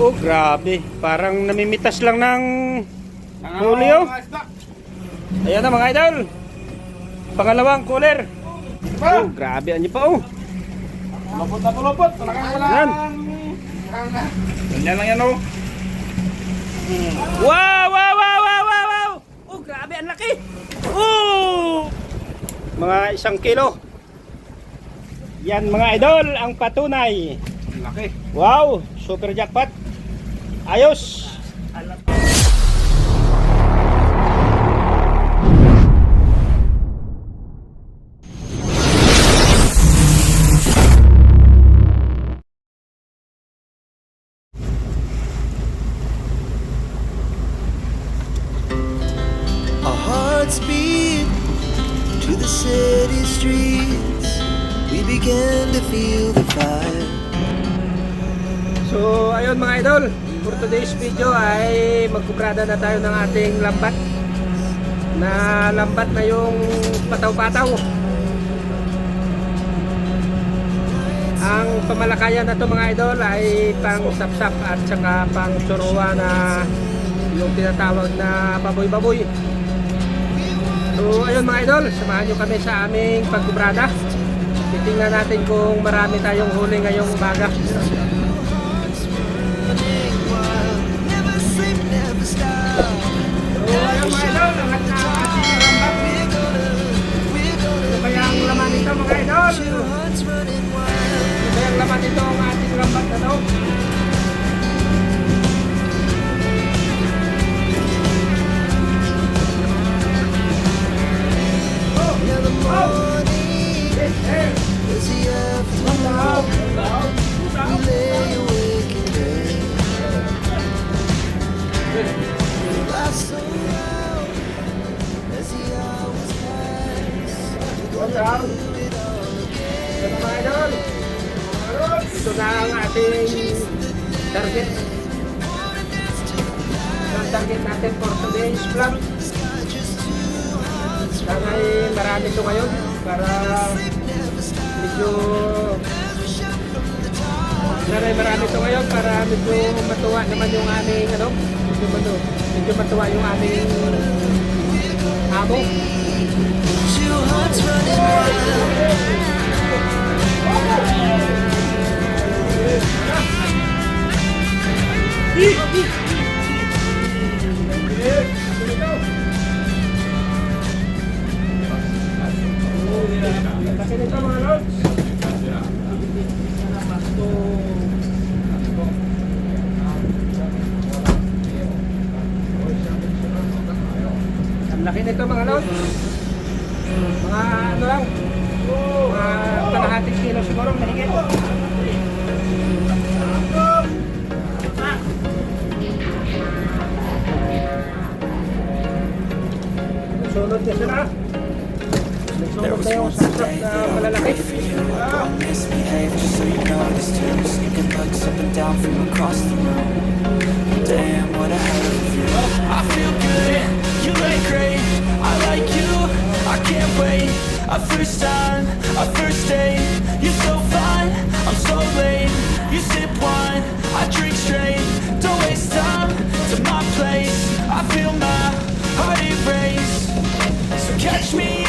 Oh, grabe. Parang namimitas lang ng huli, oh. Ayan na mga idol. Pangalawang cooler. Oh, grabe. Ano pa, oh. Lupot na pulupot. Talagang wala. Yan. Ganyan lang yan oh. Wow, wow, wow, wow, wow, wow. Oh, grabe. Ang laki. Oh. Mga isang kilo. Yan mga idol, ang patunay. Laki. Wow, super jackpot. Ayos. Our hearts beat to the city streets. We began to feel the fire. So, ayun mga idol. For today's video ay magkuprada na tayo ng ating lambat. Na lambat na yung pataw-pataw. Ang pamalakayan na to mga idol ay pang sapsap at saka pang suruwa na yung tinatawag na baboy-baboy. So ayun mga idol, samahan nyo kami sa aming pagkubrada. Titingnan natin kung marami tayong huli ngayong umaga. Idol, target natin for today's vlog. Sana ay marami ito ngayon para medyo sana ay marami ito ngayon para medyo matuwa naman yung aming ano medyo, matu, medyo matuwa yung aming amo. Two. Kasi nito mga lods. Ang laki nito mga lods. Mga ano lang. Mga kalahating kilo siguro mahigit. Na sila. Sunod na yung saksak na malalaki. misbehave just so you this too. Sneaking looks up and down from across the room. Damn, what a hell of view. I feel good, you look great. I like you, I can't wait. A first time, a first date. You're so fine, I'm so late. You sip wine, I drink straight. Don't waste time to my place. I feel my heart erase catch me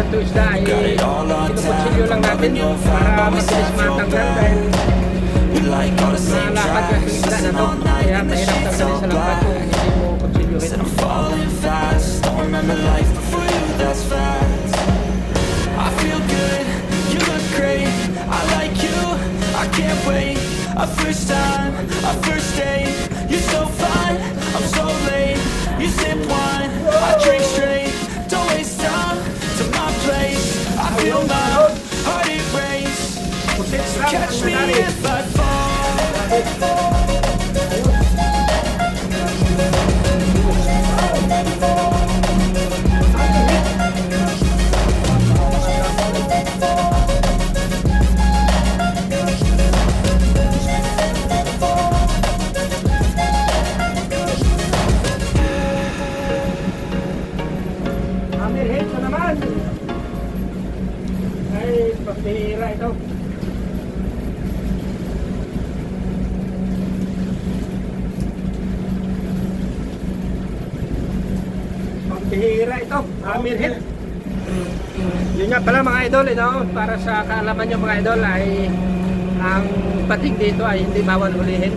nagtanggal ng ganito isda ay kinukutsilyo lang natin para mabilis matanggal dahil We like all the same malakad yung tracks. isda na Listen to. all night Kaya in the mahirap streets tanggalin all sa lambat black kung hindi mo kutsilyohin. Said I'm falling fast Don't remember life before you, that's facts I feel good, you look great. I like you, I can't wait. A first time, a first date. You're so fine, I'm so late. You sip wine, I drink Catch me if I fall ito. Hammer hit. Yun nga pala mga idol, ino, para sa kaalaman nyo mga idol ay ang pating dito ay hindi bawal hulihin.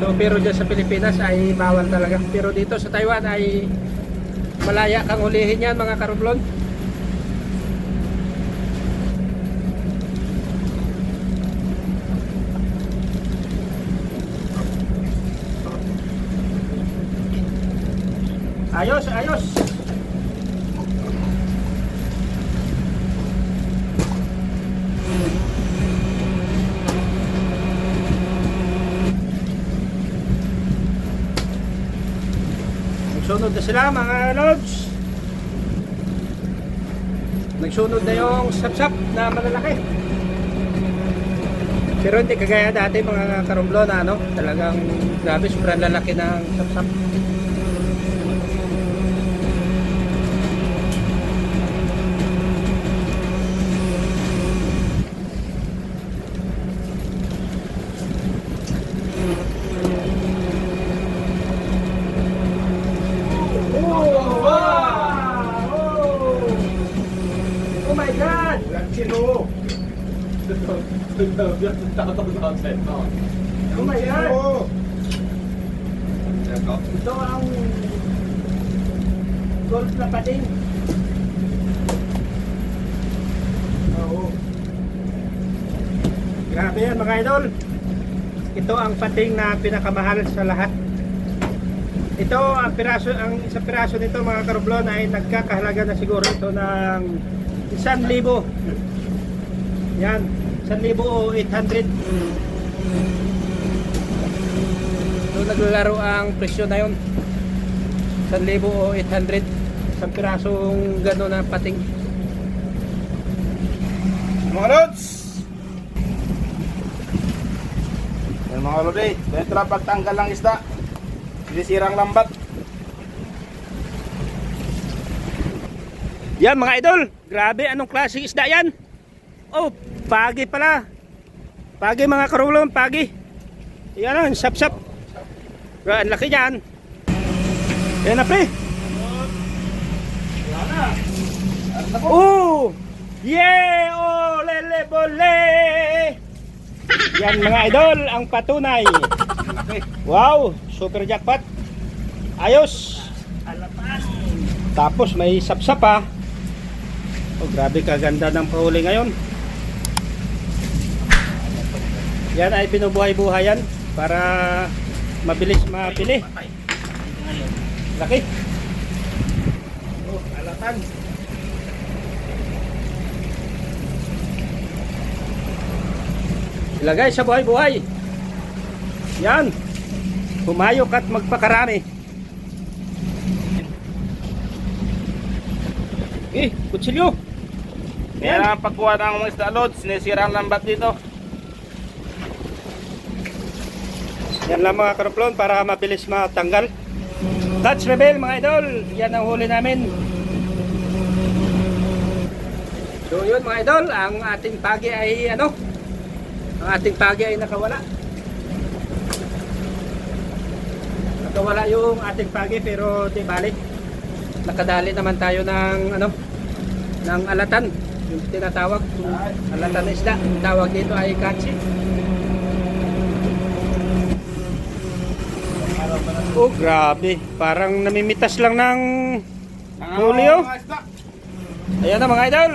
So pero dyan sa Pilipinas ay bawal talaga. Pero dito sa Taiwan ay malaya kang hulihin yan mga karublon. Ayos, ayos. Nagsunod na sila mga lods. Nagsunod na yung sapsap na malalaki. Pero hindi kagaya dati mga karumblo na ano, talagang grabe sobrang lalaki ng sapsap. Oh, wow! Oh! Oh my God! Ilang kilo? Oh my God! Oo. Ito ang golf na pating. Oo. Grabe yan mga idol. Ito ang pating na pinakamahal sa lahat. Ito ang piraso ang isang piraso nito mga karublon ay nagkakahalaga na siguro ito ng 1,000. Yan, 1,000 o 800. So naglalaro ang presyo na yon. 1,000 o 800 isang pirasong gano'n na pating. Mga lods! Yan mga lodi, ganito lang pagtanggal ng isda. Sinisirang lambat. Yan mga idol, grabe anong klaseng isda yan? Oh, pagi pala. Pagi mga karulong, pagi. Yan ang sap-sap. Ang laki niyan. Yan na pre. Oh! Yeah! Oh, lele bole! Yan mga idol, ang patunay. Wow, super jackpot. Ayos. Tapos may sapsap pa. Oh, grabe kaganda ng pahuli ngayon. Yan ay pinubuhay-buhayan para mabilis mapili. Laki. Oh, alatan. Ilagay sa buhay-buhay. Yan. Humayok at magpakarami. Eh, kutsilyo. Yan ang pagkuha ng mga isda lods, sinisirang lambat dito. Yan lang mga karuplon para mabilis matanggal. Touch rebel mga idol. Yan ang huli namin. So yun mga idol, ang ating pagi ay ano? Ang ating pagi ay nakawala. Nakawala yung ating pagi pero di balik. Nakadali naman tayo ng ano? ng alatan. Yung tinatawag, alatan isda. Tawag dito ay katsi. Oh, grabe. Parang namimitas lang ng Huli, oh. mga isda. Ayan na mga idol.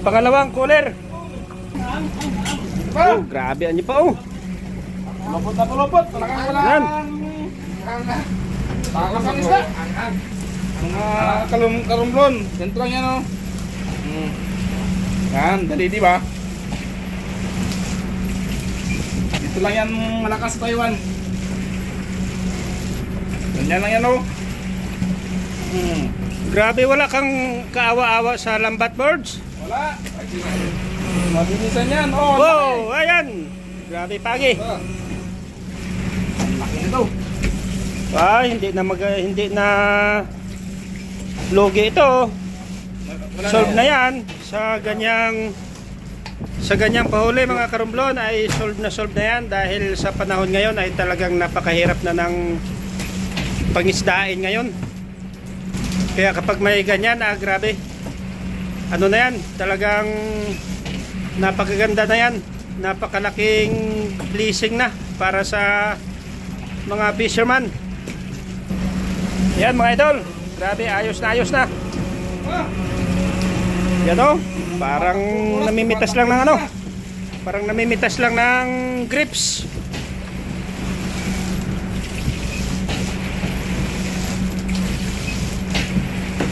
Pangalawang cooler. Oh, grabe. Ano pa oh. Lupot na pulupot, talagang wala Yan. Takas ang isda. Mga kalum karumblon, ganito lang yan oh. Hmm. Yan, dali di ba? Dito lang yan malakas Taiwan. Ganyan lang yan oh. Hmm. Grabe, wala kang kaawa-awa sa lambat birds. Wala. Mabilisan yan. Oh, Wow, ayan. Grabe pagi. laki. Laki nito. Ay, hindi na mag hindi na lugi ito. Wala Solve na yan sa ganyang Sa ganyang pahuli mga karumblon ay solve na solve na yan dahil sa panahon ngayon ay talagang napakahirap na ng pangisdain ngayon. Kaya kapag may ganyan, ah grabe. Ano na yan, talagang napakaganda na yan. Napakalaking blessing na para sa mga fisherman. Yan mga idol, grabe ayos na ayos na. Yan o, parang namimitas lang ng ano. Parang namimitas lang ng grips.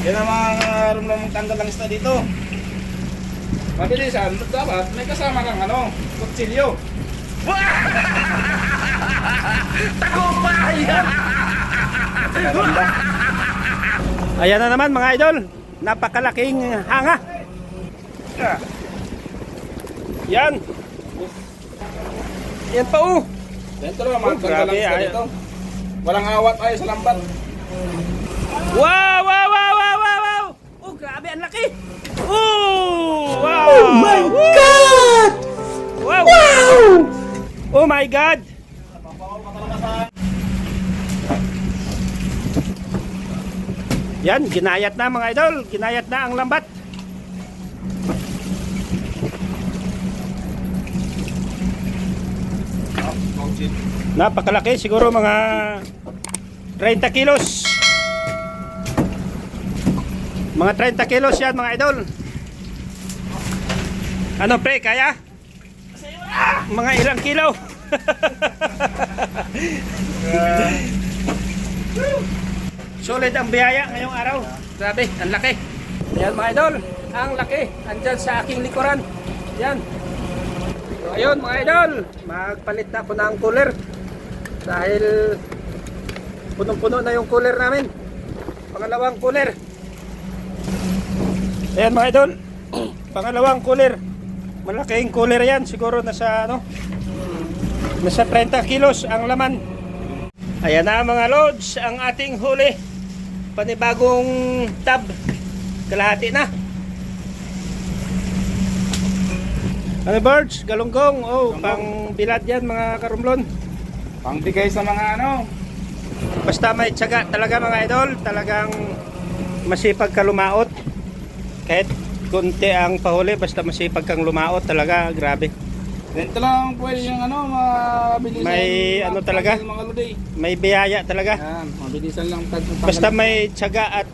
Yan ang mga rumlam mong tanggal ng isda dito. Mabilisan, dapat may kasama kang ano, kutsilyo. Ayan na naman mga idol, napakalaking hanga. Yan. Yan pa oh. Dentro ang mga Oh, tanggal grabe, ng ay- dito. Walang awat ay sa lambat. Wow, wow, wow, wow. Grabe, ang laki. Oh, wow. Oh my God! Wow! Wow! Oh my God! Yan, ginayat na mga idol. Ginayat na ang lambat. Napakalaki, siguro mga 30 kilos. Mga 30 kilos yan mga idol. Ano pre, kaya? Mga ilang kilo? Solid ang biyaya ngayong araw. Grabe, ang laki. Yan mga idol, ang laki. Andyan sa aking likuran. Yan. So, ayun mga idol, magpalit na ako ng cooler. Dahil punong-puno na yung cooler namin. Pangalawang cooler. Ayan mga idol, pangalawang cooler. Malaking cooler yan, siguro nasa ano, nasa 30 kilos ang laman. Ayan na mga loads, ang ating huli. Panibagong tab, kalahati na. Ano birds, galunggong, oh, pang bilad yan mga karumlon. Pangbigay sa mga ano, Basta may tiyaga talaga mga idol, talagang masipag ka lumaot. Kahit konti ang pahuli, basta masipag kang lumaot talaga, grabe. dito lang pwede yung ano, mabilisan. May ano talaga? ng Mga luday. May biyaya talaga. Yan, mabilisan lang tag. Basta may tiyaga at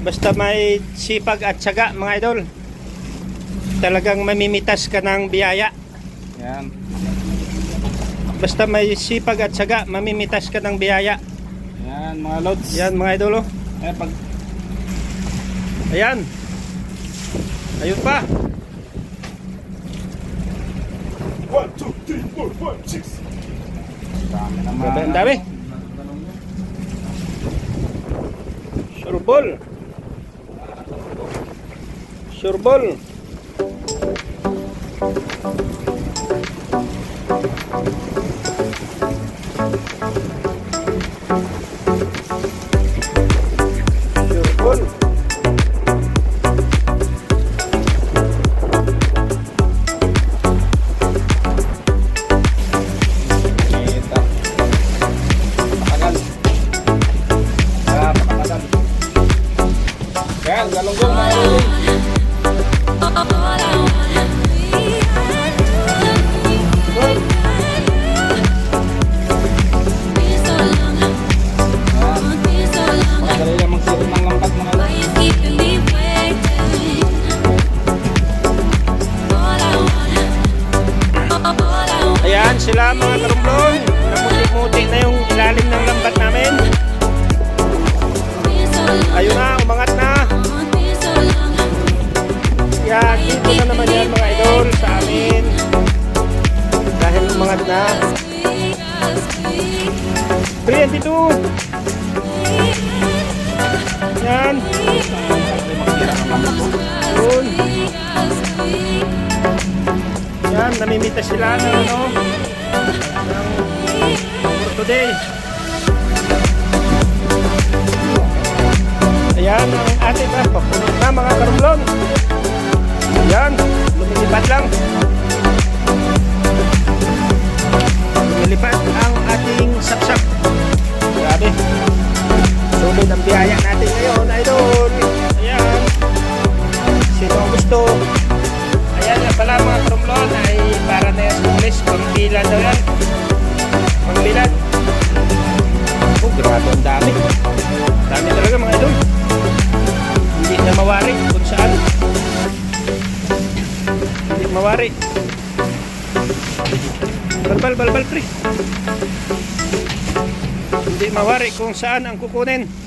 basta may sipag at tiyaga mga idol. Talagang mamimitas ka ng biyaya. Yan. Basta may sipag at tiyaga, mamimitas ka ng biyaya. Yan, mga loads. Yan mga idol oh. Eh, pag Ayan. Ayun pa. dami naman. Ang dami. Surbol. Surbol. Surbol. Ayan sila mga karumblong. Namuti-muti na yung ilalim ng lambat namin. Ayun na, umangat na. Yan, dito na naman yan mga idol sa amin. Dahil umangat na. Pre, yan dito. Yan. Yun. Yan, namimita sila ng ano. Ng for today. Ayan ang ating na. Papunod na mga karumlon. Yan, lumilipad Lumilipad lang. Pangbilan daw yan. Pangbilan. Oh, grabe ang dami. Dami talaga mga idol. Hindi na mawari kung saan. Hindi mawari. Balbal, balbal, pre. Hindi mawari kung saan ang kukunin.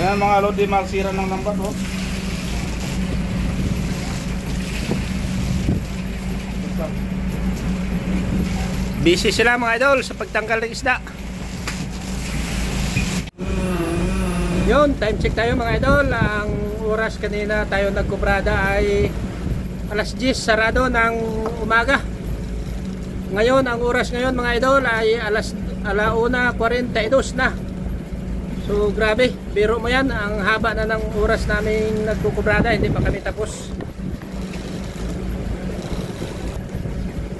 Yan mga lodi, magsira ng lambat oh. Busy sila mga idol sa pagtanggal ng isda. Yun, time check tayo mga idol. Ang oras kanina tayo nagkubrada ay alas 10 sarado ng umaga. Ngayon, ang oras ngayon mga idol ay alas alauna 42 na. So grabe, biro mo yan. Ang haba na ng oras namin nagkukubrada, hindi pa kami tapos.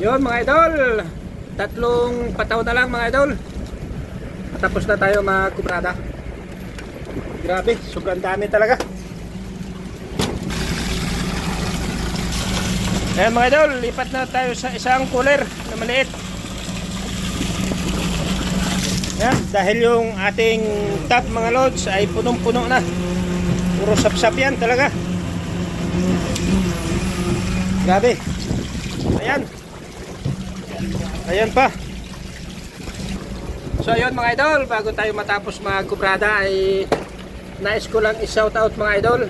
Yun mga idol, tatlong pataw na lang mga idol. Tapos na tayo magkubrada. Grabe, sobrang dami talaga. Ayan mga idol, lipat na tayo sa isang cooler na maliit. Ayan, dahil yung ating top mga loads ay punong-puno na. Puro sapsap yan talaga. Grabe. Ayan. Ayan pa. So ayun mga idol, bago tayo matapos magkubrada ay nais ko lang i-shout out mga idol.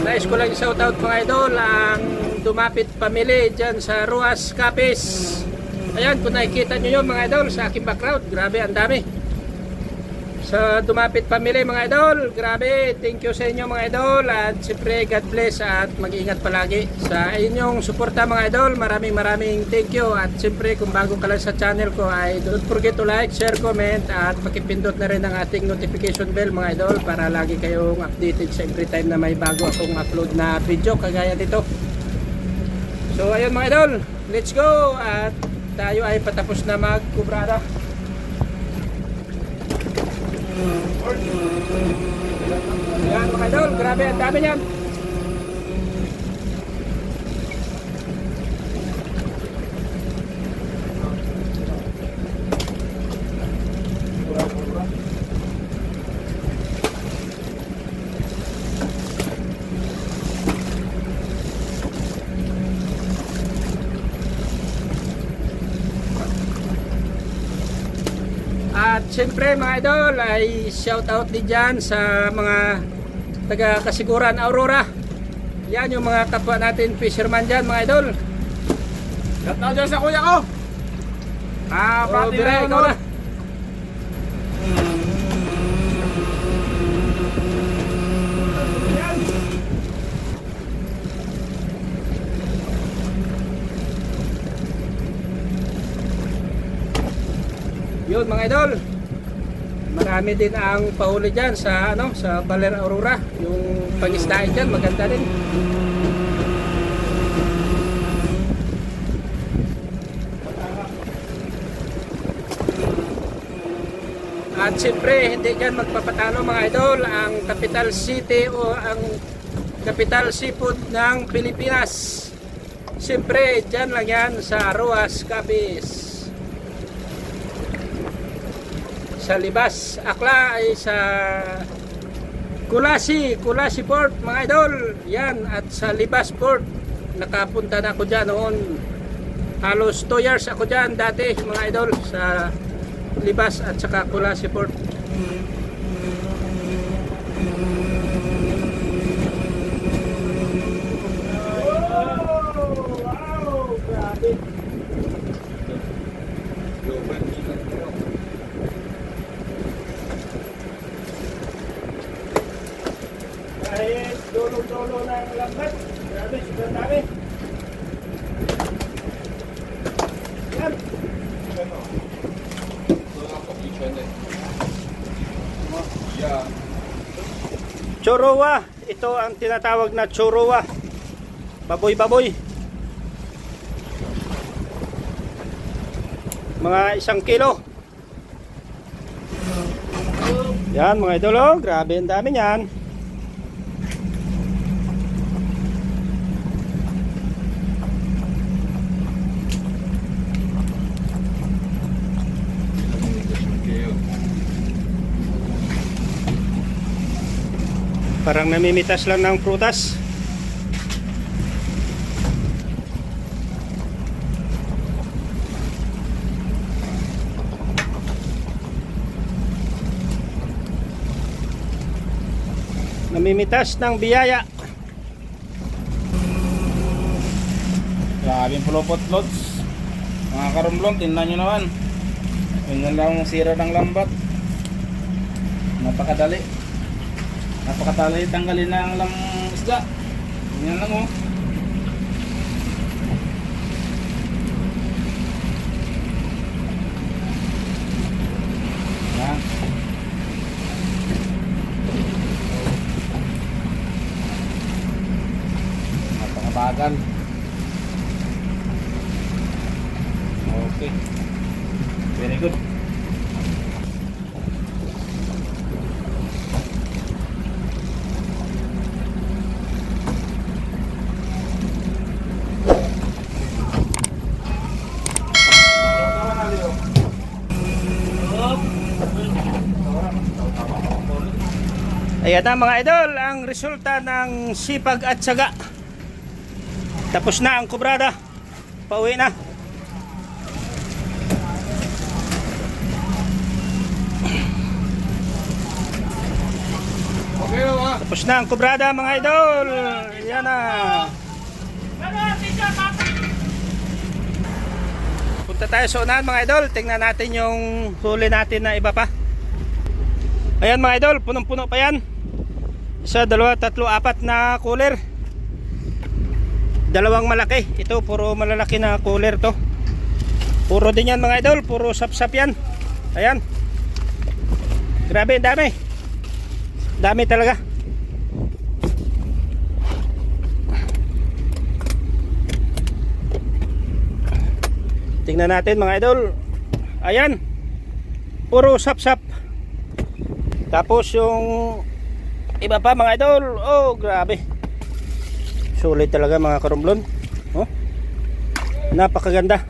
Nais ko lang i-shout out mga idol ang Dumapit Family dyan sa Ruas Capis. Ayan, kung nakikita nyo yun mga idol sa aking background, grabe ang dami. Sa Dumapit Family mga idol, grabe, thank you sa inyo mga idol at siyempre God bless at mag-ingat palagi sa inyong suporta mga idol. Maraming maraming thank you at siyempre kung bago ka lang sa channel ko ay don't forget to like, share, comment at pakipindot na rin ang ating notification bell mga idol para lagi kayong updated sa every time na may bago akong upload na video kagaya dito. So ayun mga idol, let's go at tayo ay patapos na magkubrada. Yan mga idol, grabe ang dami niyan. At siyempre mga idol ay shout out din dyan sa mga taga Kasiguran Aurora. Yan yung mga kapwa natin fisherman dyan mga idol. Shout out dyan sa kuya ko! Ah, pati na ikaw na. Yun mga idol. Marami din ang pahuli diyan sa ano sa Baler Aurora, yung pangisdain diyan maganda din. At siyempre, hindi dyan magpapatalo mga idol ang capital city o ang capital seafood ng Pilipinas. Siyempre, dyan lang yan sa Ruas, Cabis. Sa Libas, Akla ay sa Kulasi, Kulasi Port mga idol. Yan, at sa Libas Port, nakapunta na ako dyan noon. Halos 2 years ako dyan dati mga idol sa Libas at saka Kulasi Port. Wow! Grabe! ang lambat. Grabe, sobrang dami. Yan. Chorowa. Ito ang tinatawag na chorowa. Baboy, baboy. Mga isang kilo. Yan mga idolo, grabe ang dami niyan. Parang namimitas lang ng prutas. Namimitas ng biyaya. Grabing pulupot lods. Mga karumblon, tingnan nyo naman. Ganyan lang ang sira ng lambat. Napakadali. Napakadali tanggalin na ang lang isda. Ganyan lang oh. Yan. Ayan na mga idol, ang resulta ng sipag at saga. Tapos na ang kubrada. Pauwi na. Okay. Tapos na ang kubrada mga idol. Ayan na. Punta tayo sa unahan mga idol. Tingnan natin yung huli natin na iba pa. Ayan mga idol, punong-puno pa yan. Isa, dalawa, tatlo, apat na cooler. Dalawang malaki. Ito, puro malalaki na cooler to. Puro din yan mga idol. Puro sap-sap yan. Ayan. Grabe, dami. Dami talaga. Tingnan natin mga idol. Ayan. Puro sap-sap. Tapos yung iba pa mga idol. Oh, grabe. Sulit talaga mga karumblon. Oh. Napakaganda.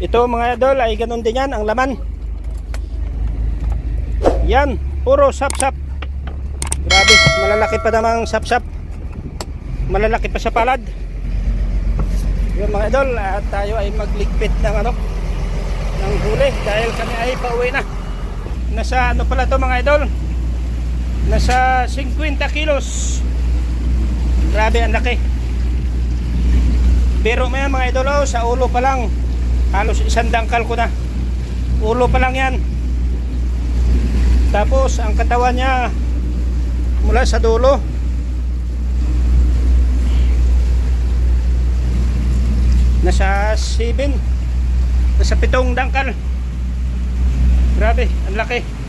Ito mga idol ay ganun din yan ang laman. Yan, puro sap-sap. Grabe, malalaki pa namang sap-sap. Malalaki pa sa palad. Yun mga idol, at tayo ay magligpit ng ano ng huli dahil kami ay pauwi na. Nasa ano pala to mga idol? Nasa 50 kilos. Grabe ang laki. Pero may mga idol oh, sa ulo pa lang halos isang dangkal ko na ulo pa lang yan tapos ang katawan niya mula sa dulo nasa 7 nasa pitong dangkal. Grabe ang laki